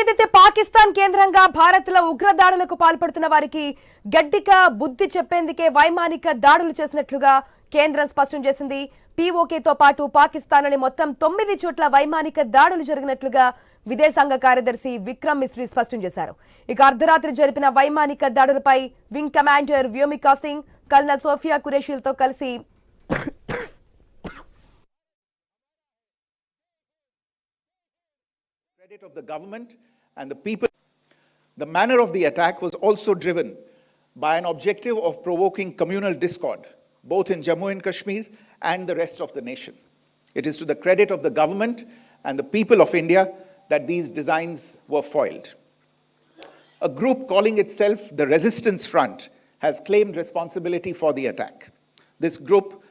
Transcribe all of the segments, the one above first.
ఏదైతే పాకిస్తాన్ కేంద్రంగా భారత్లో ఉగ్రదాడులకు పాల్పడుతున్న వారికి గడ్డిగా బుద్ధి చెప్పేందుకే వైమానిక దాడులు చేసినట్లుగా కేంద్రం స్పష్టం చేసింది. పీఓకేతో పాటు పాకిస్తాన్లోని మొత్తం తొమ్మిది చోట్ల వైమానిక దాడులు జరిగినట్లుగా విదేశాంగ కార్యదర్శి విక్రమ్ మిశ్రీ స్పష్టం చేశారు. ఇక అర్ధరాత్రి జరిపిన వైమానిక దాడులపై wing commander Vyomika Singh colonel Sofia కురేషీలతో కలిసి of the government and the people. The manner of the attack was also driven by an objective of provoking communal discord, both in Jammu and Kashmir and the rest of the nation. It is to the credit of the government and the people of India that these designs were foiled. A group calling itself the Resistance Front has claimed responsibility for the attack. This group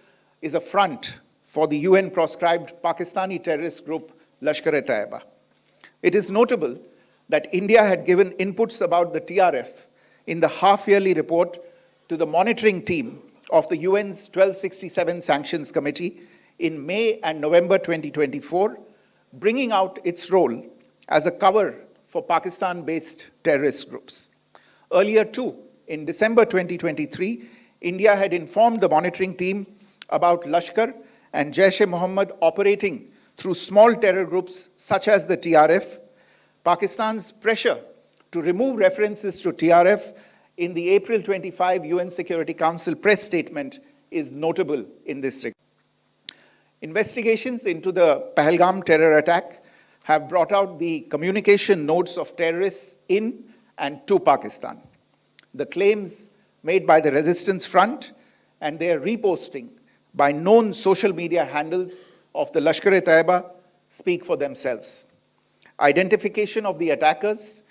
is a front for the UN proscribed Pakistani terrorist group Lashkar e Taiba. It is notable that India had given inputs about the TRF in the half yearly report to the monitoring team of the UN's 1267 Sanctions Committee in May and November 2024, bringing out its role as a cover for Pakistan based terrorist groups. Earlier, too, in December 2023, India had informed the monitoring team about Lashkar and Jaish e Mohammed operating through small terror groups such as the TRF. Pakistan's pressure to remove references to TRF in the April 25 UN Security Council press statement is notable in this regard. Investigations into the Pahalgam terror attack have brought out the communication notes of terrorists in and to Pakistan. The claims made by the Resistance Front and their reposting by known social media handles of the Lashkar e Taiba speak for themselves. Identification of the attackers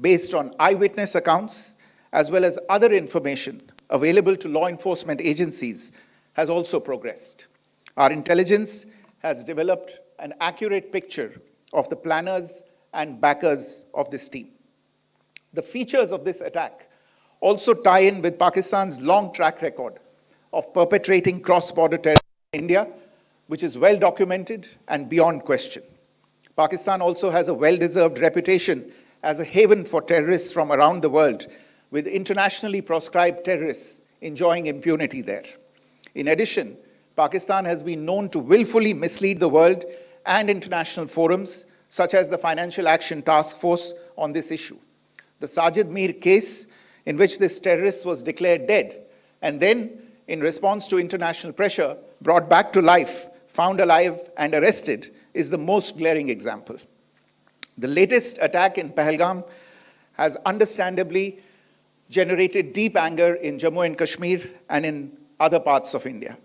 based on eyewitness accounts as well as other information available to law enforcement agencies has also progressed. Our intelligence has developed an accurate picture of the planners and backers of this team. The features of this attack also tie in with Pakistan's long track record of perpetrating cross border terror in India, which is well documented and beyond question. Pakistan also has a well deserved reputation as a haven for terrorists from around the world, with internationally proscribed terrorists enjoying impunity there. In addition, Pakistan has been known to willfully mislead the world and international forums, such as the Financial Action Task Force, on this issue. The Sajid Mir case, in which this terrorist was declared dead and then, in response to international pressure, brought back to life, found alive, and arrested, is the most glaring example. The latest attack in Pahalgam has understandably generated deep anger in Jammu and Kashmir and in other parts of India.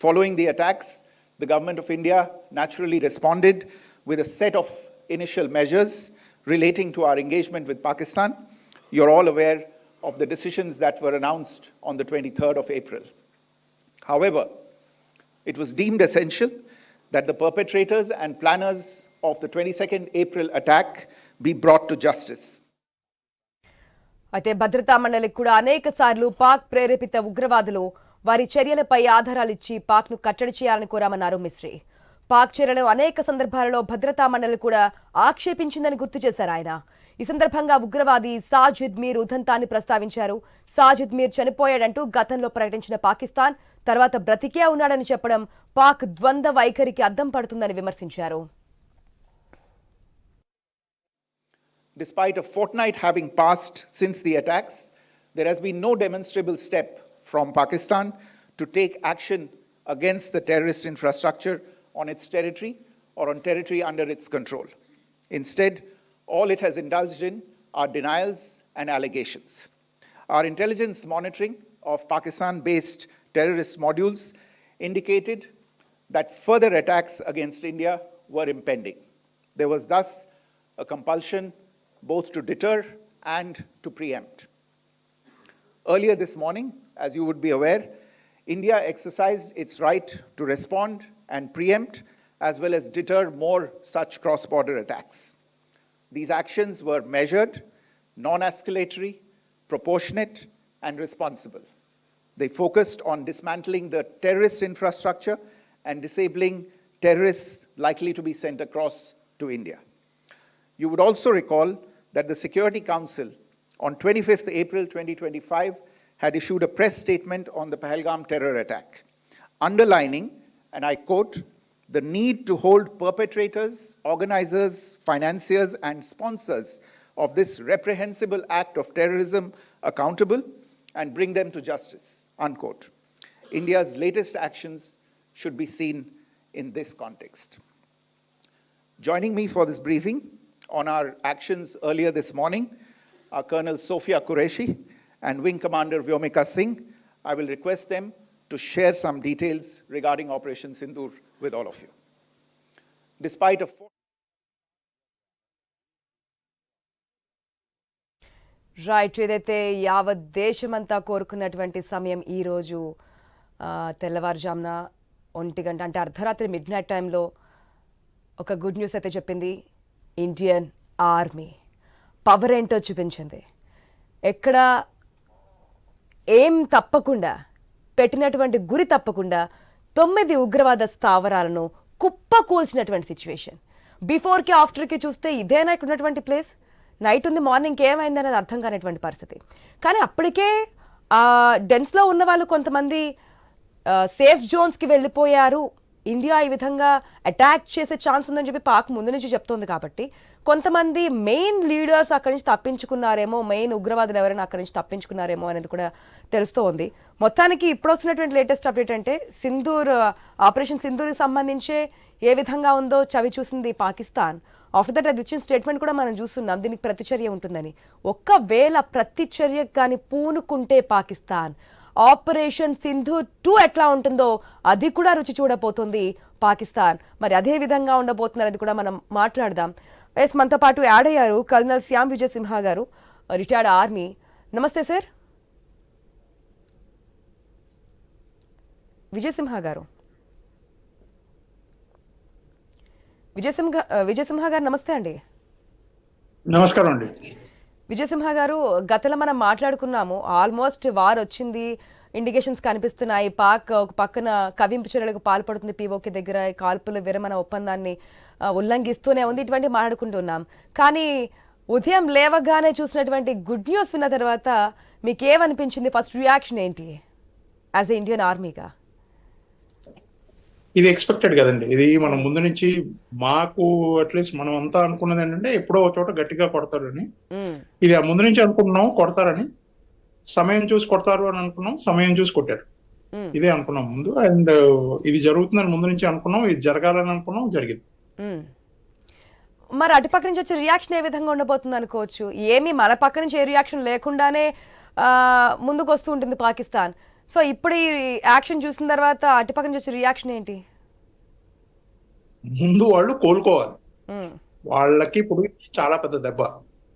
Following the attacks, the government of India naturally responded with a set of initial measures relating to our engagement with Pakistan. You're all aware of the decisions that were announced on the 23rd of April. However, it was deemed essential that the perpetrators and planners of the 22nd April attack be brought to justice. అయితే భద్రతా మండలికి కూడా అనేక సార్లు పాక్ ప్రేరేపిత ఉగ్రవాదులు వారి చర్యలపై ఆధారాలిచ్చి పాక్ను కట్టడి చేయాలని కోరామన్నారు మిశ్రీ పాక్ చర్యలను అనేక సందర్భాలలో భద్రతా మండలి కూడా ఆక్షేపించిందని గుర్తు చేశారు ఆయన. ఈ సందర్భంగా ఉగ్రవాది సాజిద్ మీర్ ఉదంతాన్ని ప్రస్తావించారు. సాజిద్ మీర్ చనిపోయాడంటూ గతంలో ప్రకటించిన పాకిస్తాన్ తర్వాత బ్రతికే ఉన్నాడని చెప్పడం పాక్ ద్వంద్వ వైఖరికి అద్దం పడుతుందని విమర్శించారు. Despite a fortnight having passed since the attacks, there has been no demonstrable step from Pakistan to take action against the terrorist infrastructure on its territory or on territory under its control. Instead, all it has indulged in are denials and allegations. Our intelligence monitoring of Pakistan based terrorist modules indicated that further attacks against India were impending. There was thus a compulsion both to deter and to preempt. Earlier this morning, as you would be aware, India exercised its right to respond and preempt as well as deter more such cross border attacks. These actions were measured, non escalatory, proportionate, and responsible. They focused on dismantling the terrorist infrastructure and disabling terrorists likely to be sent across to India. You would also recall that the Security Council on 25th April 2025 had issued a press statement on the Pahalgam terror attack, underlining, and I quote, the need to hold perpetrators, organizers, financiers, and sponsors of this reprehensible act of terrorism accountable and bring them to justice, unquote. India's latest actions should be seen in this context. Joining me for this briefing on our actions earlier this morning are Colonel Sofia Qureshi and Wing Commander Vyomika Singh. I will request them to share some details regarding Operation Sindoor with all of you. Despite a four- right ఏదైతే యావత్ దేశమంతా కోరుకున్నటువంటి సమయం ఈరోజు తెల్లవారుజామున ఒంటి గంట అంటే అర్ధరాత్రి మిడ్ నైట్ టైంలో ఒక గుడ్ న్యూస్ అయితే చెప్పింది ఇండియన్ ఆర్మీ పవర్ ఏంటో చూపించింది ఎక్కడ ఏం తప్పకుండా పెట్టినటువంటి గురి తప్పకుండా తొమ్మిది ఉగ్రవాద స్థావరాలను కుప్పకూల్చినటువంటి సిచ్యువేషన్ బిఫోర్కి ఆఫ్టర్కి చూస్తే ఇదేనా ఇక్కడ ఉన్నటువంటి ప్లేస్ నైట్ ఉంది మార్నింగ్ ఏమైంది అనేది అర్థం కానిటువంటి పరిస్థితి. కానీ అప్పటికే డెన్స్లో ఉన్న వాళ్ళు కొంతమంది సేఫ్ జోన్స్కి వెళ్ళిపోయారు. ఇండియా ఈ విధంగా అటాక్ చేసే ఛాన్స్ ఉందని చెప్పి పాక్ ముందు నుంచి చెప్తోంది కాబట్టి కొంతమంది మెయిన్ లీడర్స్ అక్కడి నుంచి తప్పించుకున్నారేమో మెయిన్ ఉగ్రవాదులు ఎవరైనా అక్కడి నుంచి తప్పించుకున్నారేమో అనేది కూడా తెలుస్తోంది. మొత్తానికి ఇప్పుడు వస్తున్నటువంటి లేటెస్ట్ అప్డేట్ అంటే సింధూర్ ఆపరేషన్ సింధూర్కి సంబంధించే ఏ విధంగా ఉందో చవి చూసింది పాకిస్తాన్. ఆఫ్టర్ దట్ అది ఇచ్చిన స్టేట్మెంట్ కూడా మనం చూస్తున్నాం దీనికి ప్రతిచర్య ఉంటుందని. ఒక్కవేళ ప్రతిచర్య కానీ పూనుకుంటే పాకిస్తాన్. ఆపరేషన్ సింధు టూ ఎట్లా ఉంటుందో అది కూడా రుచి చూడబోతుంది పాకిస్తాన్. మరి అదే విధంగా ఉండబోతుంది అనేది కూడా మనం మాట్లాడదాం. ఎస్ మనతో పాటు యాడ్ అయ్యారు కల్నల్ శ్యామ్ విజయ్ సింహ గారు రిటైర్డ్ ఆర్మీ. నమస్తే సార్. విజయసింహ గారు. విజయసింహ విజయసింహ గారు నమస్తే అండి. నమస్కారం అండి. విజయసింహ గారు గతలో మనం మాట్లాడుకున్నాము ఆల్మోస్ట్ వార్ వచ్చింది ఇండికేషన్స్ కనిపిస్తున్నాయి పాక్ ఒక పక్కన కవింపు చర్యలకు పాల్పడుతుంది పీఓకే దగ్గర కాల్పులు కాల్పుల విరమణ ఒప్పందాన్ని ఉల్లంఘిస్తూనే ఉంది ఇటువంటి మాట్లాడుకుంటున్నాం కానీ ఉదయం లేవగానే చూసినటువంటి గుడ్ న్యూస్ విన్న తర్వాత మీకు ఏమనిపించింది ఫస్ట్ రియాక్షన్ ఏంటి? యాజ్ ఎ ఇండియన్ ఆర్మీగా? ఇది ఎక్స్పెక్టెడ్ కదండి. ఇది మనం ముందు నుంచి మాకు అట్లీస్ట్ మనం అంతా అనుకున్నది ఏంటంటే ఎప్పుడో ఒక చోట గట్టిగా కొడతారని. ఇది ఆ ముందు నుంచి అనుకున్నాం కొడతారని. సమయం చూసి కొడతారు అని అనుకున్నాం సమయం చూసి కొట్టారు. ఇదే అనుకున్నాం ముందు. అండ్ ఇది జరుగుతుందని ముందు నుంచి అనుకున్నాం ఇది జరగాలని అనుకున్నాం జరిగింది. మరి అటుపక్క నుంచి వచ్చే రియాక్షన్ ఏ విధంగా ఉండబోతుంది అనుకోవచ్చు? ఏమి మన పక్క నుంచి ఏ రియాక్షన్ లేకుండానే ముందుకు వస్తూ ఉంటుంది పాకిస్తాన్. సో ఇప్పుడు ఈ యాక్షన్ చూసిన తర్వాత అటుపక్క నుంచి వచ్చే రియాక్షన్ ఏంటి ముందు వాళ్ళు కోలుకోవాలి. వాళ్ళకి ఇప్పుడు చాలా పెద్ద దెబ్బ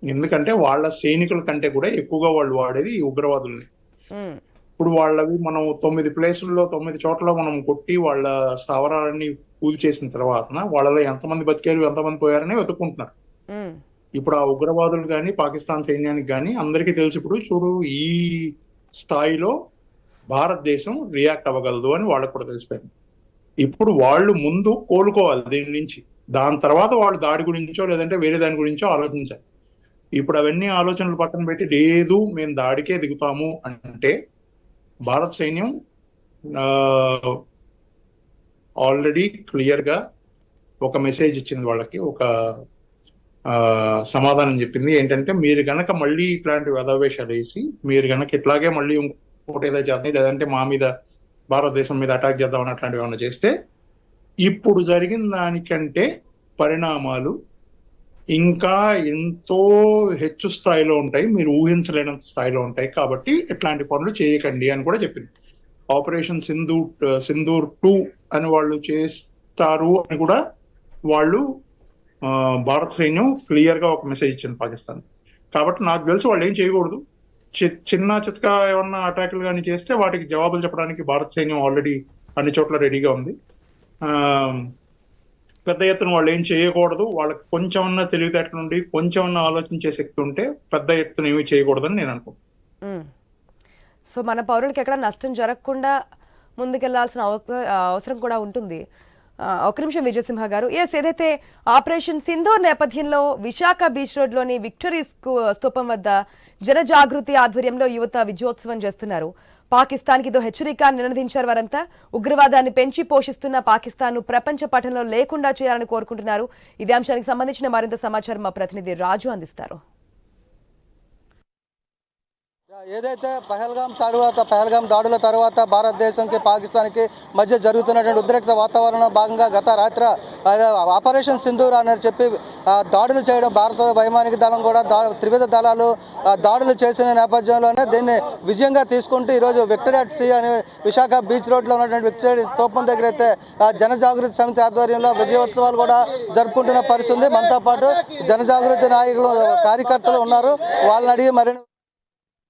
ఎందుకంటే వాళ్ళ సైనికుల కంటే కూడా ఎక్కువగా వాళ్ళు వాడేది ఈ ఉగ్రవాదుల్ని. ఇప్పుడు వాళ్ళవి మనం తొమ్మిది ప్లేసుల్లో తొమ్మిది చోట్ల మనం కొట్టి వాళ్ళ స్థావరాలని కూల్ చేసిన తర్వాత వాళ్ళలో ఎంతమంది బతికారు ఎంతమంది పోయారని వెతుక్కుంటున్నారు. ఇప్పుడు ఆ ఉగ్రవాదులు కానీ పాకిస్తాన్ సైన్యానికి కానీ అందరికీ తెలిసి ఇప్పుడు చూడు ఈ స్థాయిలో భారతదేశం రియాక్ట్ అవ్వగలదు అని వాళ్ళకు కూడా తెలిసిపోయింది. ఇప్పుడు వాళ్ళు ముందు కోలుకోవాలి దీని నుంచి. దాని తర్వాత వాళ్ళు దాడి గురించో లేదంటే వేరే దాని గురించో ఆలోచించాలి. ఇప్పుడు అవన్నీ ఆలోచనలు పక్కన పెట్టి లేదు మేము దాడికే దిగుతాము అంటే భారత సైన్యం ఆల్రెడీ క్లియర్గా ఒక మెసేజ్ ఇచ్చింది వాళ్ళకి ఒక సమాధానం చెప్పింది. ఏంటంటే మీరు గనక మళ్ళీ ఇట్లాంటి వ్యధవేషాలు వేసి మీరు గనక ఇట్లాగే మళ్ళీ సపోర్ట్ ఏదో చేద్దాం లేదంటే మా మీద భారతదేశం మీద అటాక్ చేద్దాం అని అట్లాంటివి ఏమైనా చేస్తే ఇప్పుడు జరిగిన దానికంటే పరిణామాలు ఇంకా ఎంతో హెచ్చు స్థాయిలో ఉంటాయి మీరు ఊహించలేనంత స్థాయిలో ఉంటాయి. కాబట్టి ఇట్లాంటి పనులు చేయకండి అని కూడా చెప్పింది. ఆపరేషన్ సింధూర్ సింధూర్ టూ అని వాళ్ళు చేస్తారు అని కూడా వాళ్ళు భారత సైన్యం క్లియర్గా ఒక మెసేజ్ ఇచ్చింది పాకిస్తాన్ కాబట్టి నాకు తెలిసి వాళ్ళు ఏం చేయకూడదు. చిన్న చితక ఏమన్నా అటాకులు కానీ చేస్తే వాటికి జవాబులు చెప్పడానికి భారత సైన్యం ఆల్రెడీ అన్ని చోట్ల రెడీగా ఉంది. పెద్ద ఎత్తున వాళ్ళు ఏం చేయకూడదు. వాళ్ళకి కొంచెం ఉన్న తెలివితేటలు నుండి కొంచెం ఉన్న ఆలోచించే శక్తి ఉంటే పెద్ద ఎత్తున ఏమీ చేయకూడదని నేను అనుకుంటున్నాను సో మన పౌరులకి ఎక్కడ నష్టం జరగకుండా ముందుకెళ్ళాల్సిన అవసరం కూడా ఉంటుంది. ఒక నిమిషం విజయసింహ గారు. ఎస్ ఏదైతే ఆపరేషన్ సింధూర్ నేపథ్యంలో విశాఖ బీచ్ రోడ్లోని విక్టరీ స్తూపం వద్ద జనజాగృతి ఆధ్వర్యంలో యువత విజయోత్సవం చేస్తున్నారు. పాకిస్తాన్కి ఇదో హెచ్చరిక నినదించారు వారంతా. ఉగ్రవాదాన్ని పెంచి పోషిస్తున్న పాకిస్తాన్ను ప్రపంచ పఠనంలో లేకుండా చేయాలని కోరుకుంటున్నారు. ఇదే అంశానికి సంబంధించిన మరింత సమాచారం మా ప్రతినిధి రాజు అందిస్తారు. ఏదైతే పహల్గాం తర్వాత పహల్గాం దాడుల తర్వాత భారతదేశంకి పాకిస్తాన్కి మధ్య జరుగుతున్నటువంటి ఉద్రిక్త వాతావరణం భాగంగా గత రాత్రి ఆపరేషన్ సింధూర్ అని చెప్పి దాడులు చేయడం భారత వైమానిక దళం కూడా త్రివిధ దళాలు దాడులు చేసిన నేపథ్యంలోనే దీన్ని విజయంగా తీసుకుంటూ ఈరోజు విక్టరేట్ సి సీ అనే విశాఖ బీచ్ రోడ్లో ఉన్నటువంటి విక్టరీ స్తూపం దగ్గర అయితే జనజాగృతి సమితి ఆధ్వర్యంలో విజయోత్సవాలు కూడా జరుపుకుంటున్న పరిస్థితి మనతో పాటు జనజాగృతి నాయకులు కార్యకర్తలు ఉన్నారు. వాళ్ళని అడిగి మరిన్ని